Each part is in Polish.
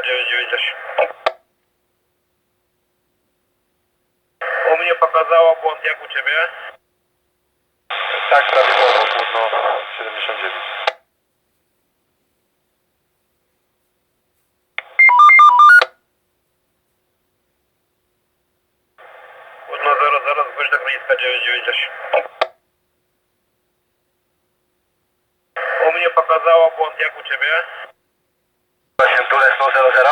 998. U mnie pokazało błąd, jak u Ciebie? Tak, prawidłowo, płótno 79. Płótno 00, zgłoś do Grójska 998. U mnie pokazało błąd, jak u Ciebie? 8 tu Lesno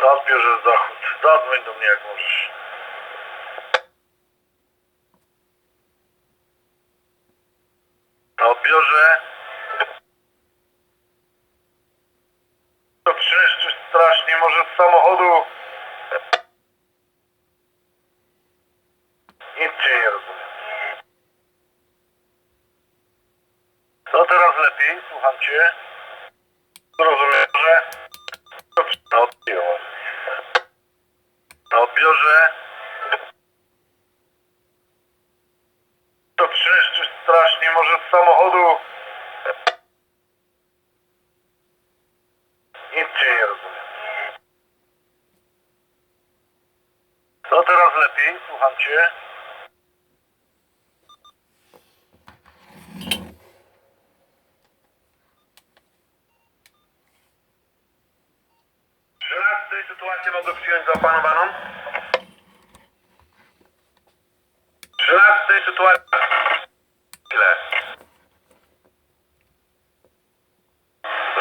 00. Odbierze zachód. Zadzwoń do mnie, jak możesz. Na. To trzeszczy strasznie, może z samochodu. Nic nie. Co teraz lepiej? Słucham. Rozumiem, że... Na odbiorze. Na odbiorze. To trzeszczy strasznie, może z samochodu. Nic cię nie rozumiem. Co teraz lepiej? Słucham cię. Sytuacji mogę przyjąć za opanowaną? Czy raz w tej sytuacji... Źle.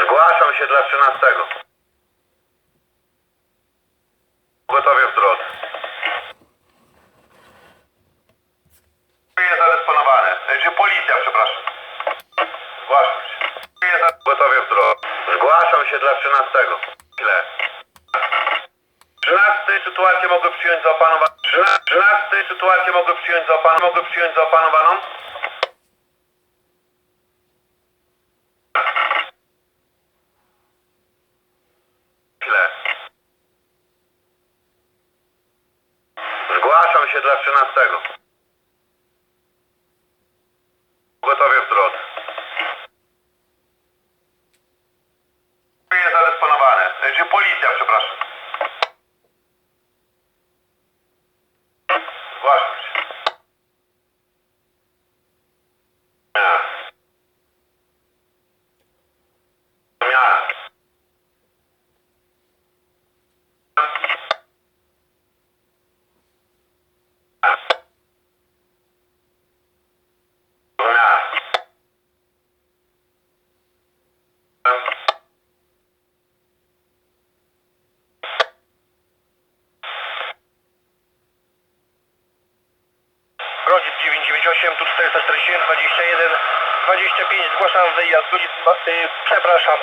Zgłaszam się dla 13. Gotowie w drodze. Jest policja, przepraszam. Zgłaszam się. Gotowie w drodze. Zgłaszam się dla 13. Źle. Czy nas w tej sytuacji mogę przyjąć za opanowaną? Czy nas, czy nas w tej sytuacji mogę przyjąć za opanowaną? Mogę przyjąć za opanowaną? Zgłaszam się dla 13. 198, tu 447, 21, 25, zgłaszam wyjazd, przepraszam,